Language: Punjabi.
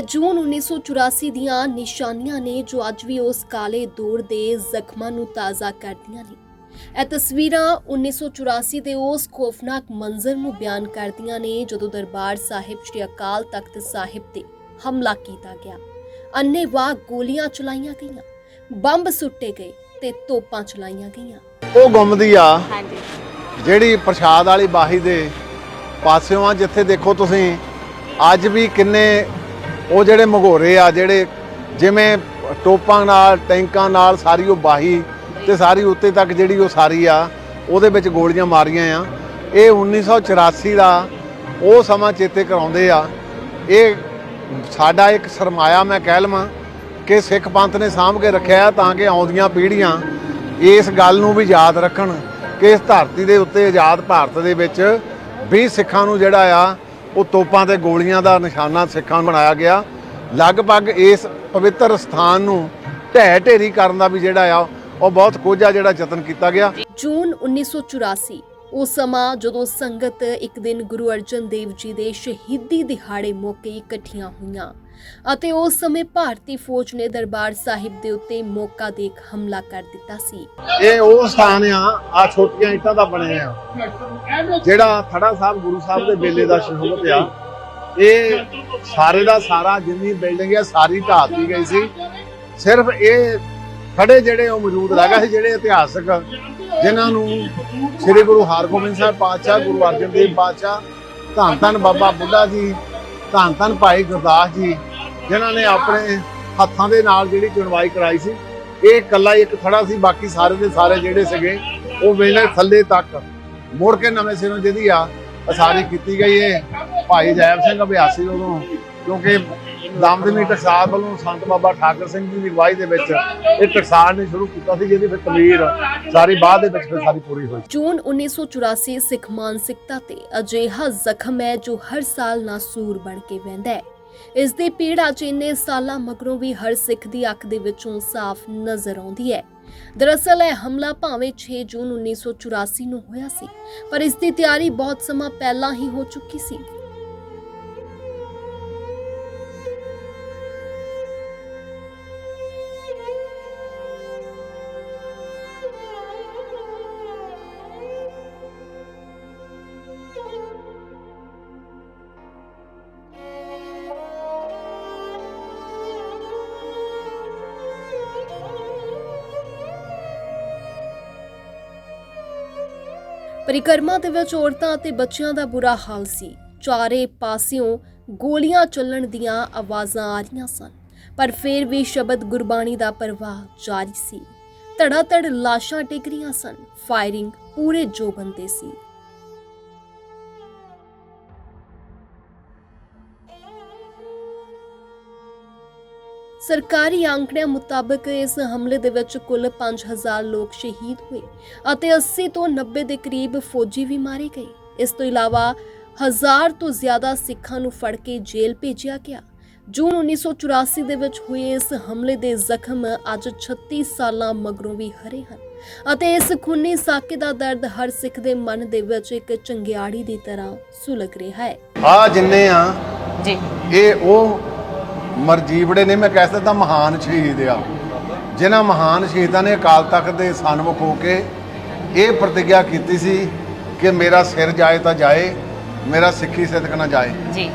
ਜੂਨ 1984 ਦੀਆਂ ਨਿਸ਼ਾਨੀਆਂ ਨੇ ਜੋ ਅੱਜ ਵੀ ਉਸ ਕਾਲੇ ਦੌਰ ਦੇ ਜ਼ਖਮਾਂ ਨੂੰ ਤਾਜ਼ਾ ਕਰਦੀਆਂ ਨੇ। ਇਹ ਤਸਵੀਰਾਂ 1984 ਦੇ ਉਸ ਖੌਫਨਾਕ ਮੰਜ਼ਰ ਨੂੰ ਬਿਆਨ ਕਰਦੀਆਂ ਨੇ ਜਦੋਂ ਦਰਬਾਰ ਸਾਹਿਬ ਸ੍ਰੀ ਅਕਾਲ ਤਖਤ ਸਾਹਿਬ ਤੇ ਹਮਲਾ ਕੀਤਾ ਗਿਆ। ਅੰਨ੍ਹੇਵਾਹ ਗੋਲੀਆਂ ਚਲਾਈਆਂ ਗਈਆਂ ਬੰਬ ਸੁੱਟੇ ਗਏ ਤੇ ਤੋਪਾਂ ਚਲਾਈਆਂ ਗਈਆਂ। ਉਹ ਗੁੰਮਦੀ ਆ ਹਾਂਜੀ। ਜਿਹੜੀ ਪ੍ਰਸ਼ਾਦ ਵਾਲੀ ਬਾਹੀ ਦੇ ਪਾਸਿਓਂ ਆ ਜਿੱਥੇ ਦੇਖੋ ਤੁਸੀਂ ਅੱਜ ਵੀ ਕਿੰਨੇ ਉਹ ਜਿਹੜੇ ਮਘੋਰੇ ਆ, ਜਿਹੜੇ ਜਿਵੇਂ ਟੋਪਾਂ ਨਾਲ, ਟੈਂਕਾਂ ਨਾਲ ਸਾਰੀ ਉਹ ਬਾਹੀ ਤੇ ਸਾਰੀ ਉੱਤੇ ਤੱਕ ਜਿਹੜੀ ਉਹ ਸਾਰੀ ਆ, ਉਹਦੇ ਵਿੱਚ ਗੋਲੀਆਂ ਮਾਰੀਆਂ ਆ। ਇਹ 1984 ਦਾ ਉਹ ਸਮਾਂ ਚੇਤੇ ਕਰਾਉਂਦੇ ਆ। ਇਹ ਸਾਡਾ ਇੱਕ ਸਰਮਾਇਆ ਮੈਂ ਕਹਿ ਲਵਾਂ ਕਿ ਸਿੱਖ ਪੰਥ ਨੇ ਸਾਂਭ ਕੇ ਰੱਖਿਆ ਤਾਂ ਕਿ ਆਉਂਦੀਆਂ ਪੀੜ੍ਹੀਆਂ ਇਸ ਗੱਲ ਨੂੰ ਵੀ ਯਾਦ ਰੱਖਣ ਕਿ ਇਸ ਧਰਤੀ ਦੇ ਉੱਤੇ ਆਜ਼ਾਦ ਭਾਰਤ ਦੇ ਵਿੱਚ ਵੀ ਸਿੱਖਾਂ ਨੂੰ ਜਿਹੜਾ ਆ ਉਹ ਤੋਪਾਂ ਤੇ ਗੋਲੀਆਂ ਦਾ ਨਿਸ਼ਾਨਾ ਸਿੱਖਾਂ ਨੂੰ ਬਣਾਇਆ ਗਿਆ। ਲਗਭਗ ਇਸ ਪਵਿੱਤਰ ਸਥਾਨ ਨੂੰ ਢਹਿ ਢੇਰੀ ਕਰਨ ਦਾ ਵੀ ਜਿਹੜਾ ਆ, ਉਹ ਬਹੁਤ ਕੋਝਾ ਜਿਹੜਾ ਯਤਨ ਕੀਤਾ ਗਿਆ। ਜੂਨ 1984 ਉਹ ਸਮਾਂ ਜਦੋਂ ਸੰਗਤ ਇੱਕ ਦਿਨ ਗੁਰੂ ਅਰਜਨ ਦੇਵ ਜੀ ਦੇ ਸ਼ਹੀਦੀ ਦਿਹਾੜੇ ਮੌਕੇ ਇਕੱਠੀਆਂ ਹੋਈਆਂ ਅਤੇ ਉਸ ਸਮੇਂ ਭਾਰਤੀ ਫੌਜ ਨੇ ਦਰਬਾਰ ਸਾਹਿਬ ਦੇ ਉੱਤੇ ਮੌਕਾ ਦੇਖ ਹਮਲਾ ਕਰ ਦਿੱਤਾ ਸੀ। ਇਹ ਉਹ ਸਥਾਨ ਆ ਆ ਛੋਟੀਆਂ ਇੱਟਾਂ ਦਾ ਬਣਿਆ ਆ। ਜਿਹੜਾ ਥੜਾ ਸਾਹਿਬ, ਗੁਰੂ ਸਾਹਿਬ ਦੇ ਵੇਲੇ ਦਾ ਸ਼ਹੀਦ ਆ, ਇਹ ਸਾਰੇ ਦਾ ਸਾਰਾ, ਜਿੰਨੀ ਬਿਲਡਿੰਗ ਆ, ਸਾਰੀ ਢਾਹ ਦਿੱਤੀ ਗਈ ਸੀ। ਸਿਰਫ ਇਹ ਖੜੇ ਜਿਹੜੇ ਉਹ ਮੌਜੂਦ ਰਹਿਗਾ ਸੀ, ਜਿਹੜੇ ਇਤਿਹਾਸਕ ਜਿਨ੍ਹਾਂ ਨੂੰ ਸ੍ਰੀ ਗੁਰੂ ਹਰਗੋਬਿੰਦ ਸਾਹਿਬ ਪਾਤਸ਼ਾਹ, ਗੁਰੂ ਅਰਜਨ ਦੇਵ ਪਾਤਸ਼ਾਹ, ਧੰਨ ਧੰਨ ਬਾਬਾ ਬੁੱਢਾ ਜੀ, ਧੰਨ ਧੰਨ ਭਾਈ ਗੁਰਦਾਸ ਜੀ, ਜਿਨ੍ਹਾਂ ਨੇ ਆਪਣੇ ਹੱਥਾਂ ਦੇ ਨਾਲ ਜਿਹੜੀ ਚੁਣਵਾਈ ਕਰਾਈ ਸੀ, ਇਹ ਇਕੱਲਾ ਇੱਕ ਖੜਾ ਸੀ, ਬਾਕੀ ਸਾਰੇ ਦੇ ਸਾਰੇ ਜਿਹੜੇ ਸੀਗੇ, ਉਹ ਵੇਲੇ ਥੱਲੇ ਤੱਕ। ਮੁੜ ਕੇ ਨਵੇਂ ਸਿਰੋਂ ਜਿਹਦੀ ਆ ਅਸਾਰੀ ਕੀਤੀ ਗਈ ਹੈ ਭਾਈ ਜੈਬ ਸਿੰਘ ਅਭਿਆਸੀ ਉਦੋਂ ਕਿਉਂਕਿ ਦਮਦਮੀ ਟਕਸਾਲ ਵੱਲੋਂ ਸੰਤ ਬਾਬਾ ਠਾਕਰ ਸਿੰਘ ਜੀ ਦੀ ਅਗਵਾਈ ਦੇ ਵਿੱਚ ਇਹ ਟਕਸਾਲ ਨੇ ਸ਼ੁਰੂ ਕੀਤਾ ਸੀ, ਜਿਹਦੀ ਫਿਰ ਤਮੀਰ ਸਾਰੀ ਬਾਅਦ ਦੇ ਵਿੱਚ ਫਿਰ ਸਾਰੀ ਪੂਰੀ ਹੋਈ। ਜੂਨ 1984 ਸਿੱਖ ਮਾਨਸਿਕਤਾ ਤੇ ਅਜਿਹਾ ਜ਼ਖਮ ਹੈ ਜੋ ਹਰ ਸਾਲ ਨਾਸੂਰ ਬਣ ਕੇ ਵਹਿੰਦਾ ਹੈ। ਇਸ ਦੀ ਪੀੜ ਅੱਜ ਇੰਨੇ ਸਾਲਾਂ ਮਗਰੋਂ ਵੀ ਹਰ ਸਿੱਖ ਦੀ ਅੱਖ ਦੇ ਵਿੱਚੋਂ ਸਾਫ਼ ਨਜ਼ਰ ਆਉਂਦੀ ਹੈ। ਦਰਅਸਲ ਇਹ ਹਮਲਾ ਭਾਵੇਂ 6 ਜੂਨ 1984 ਨੂੰ ਹੋਇਆ ਸੀ, ਪਰ ਇਸ ਦੀ ਤਿਆਰੀ ਬਹੁਤ ਸਮਾਂ ਪਹਿਲਾਂ ਹੀ ਹੋ ਚੁੱਕੀ ਸੀ। ਪਰਿਕਰਮਾ ਦੇ ਵਿੱਚ ਔਰਤਾਂ ਅਤੇ ਬੱਚਿਆਂ ਦਾ ਬੁਰਾ ਹਾਲ ਸੀ। ਚਾਰੇ ਪਾਸਿਓਂ ਗੋਲੀਆਂ ਚੱਲਣ ਦੀਆਂ ਆਵਾਜ਼ਾਂ ਆ ਰਹੀਆਂ ਸਨ, ਪਰ ਫਿਰ ਵੀ ਸ਼ਬਦ ਗੁਰਬਾਣੀ ਦਾ ਪ੍ਰਵਾਹ ਜਾਰੀ ਸੀ। ਧੜਾ ਧੜ ਲਾਸ਼ਾਂ ਟਿਕ ਰਹੀਆਂ ਸਨ। ਫਾਇਰਿੰਗ ਪੂਰੇ ਜੋ ਬੰਦੇ ਸੀ। ਸਰਕਾਰੀ ਅੰਕੜਿਆਂ ਮੁਤਾਬਕ ਇਸ ਹਮਲੇ ਦੇ ਵਿੱਚ ਕੁੱਲ 5000 ਲੋਕ ਸ਼ਹੀਦ ਹੋਏ ਅਤੇ 80 ਤੋਂ 90 ਦੇ ਕਰੀਬ ਫੌਜੀ ਵੀ ਮਾਰੇ ਗਏ। ਇਸ ਤੋਂ ਇਲਾਵਾ ਹਜ਼ਾਰ ਤੋਂ ਜ਼ਿਆਦਾ ਸਿੱਖਾਂ ਨੂੰ ਫੜ ਕੇ ਜੇਲ੍ਹ ਭੇਜਿਆ ਗਿਆ। ਜੂਨ 1984 ਦੇ ਵਿੱਚ ਹੋਏ ਇਸ ਹਮਲੇ ਦੇ ਜ਼ਖਮ ਅੱਜ 36 ਸਾਲਾਂ ਮਗਰੋਂ ਵੀ ਹਰੇ ਹਨ ਅਤੇ ਇਸ ਖੂਨੀ ਸਾਕੇ ਦਾ ਦਰਦ ਹਰ ਸਿੱਖ ਦੇ ਮਨ ਦੇ ਵਿੱਚ ਇੱਕ ਚੰਗਿਆੜੀ ਦੀ ਤਰ੍ਹਾਂ ਸੁਲਗ ਰਿਹਾ ਹੈ। ਆ ਜਿੰਨੇ ਆ ਜੀ। ਇਹ ਉਹ ਮਰਜੀਵੜੇ ਨੇ, ਮੈਂ ਕਹਿ ਸਕਦਾ ਮਹਾਨ ਸ਼ਹੀਦ ਆ। ਜਿਨ੍ਹਾਂ ਮਹਾਨ ਸ਼ਹੀਦਾਂ ਨੇ ਅਕਾਲ ਤਖਤ ਦੇ ਸਨਮੁਖ ਹੋ ਕੇ ਇਹ ਪ੍ਰਤੀਗਿਆ ਕੀਤੀ ਸੀ ਕਿ ਮੇਰਾ ਸਿਰ ਜਾਏ ਤਾਂ ਜਾਏ, ਮੇਰਾ ਸਿੱਖੀ ਸਿਦਕ ਨਾ ਜਾਏ। ਜੀ।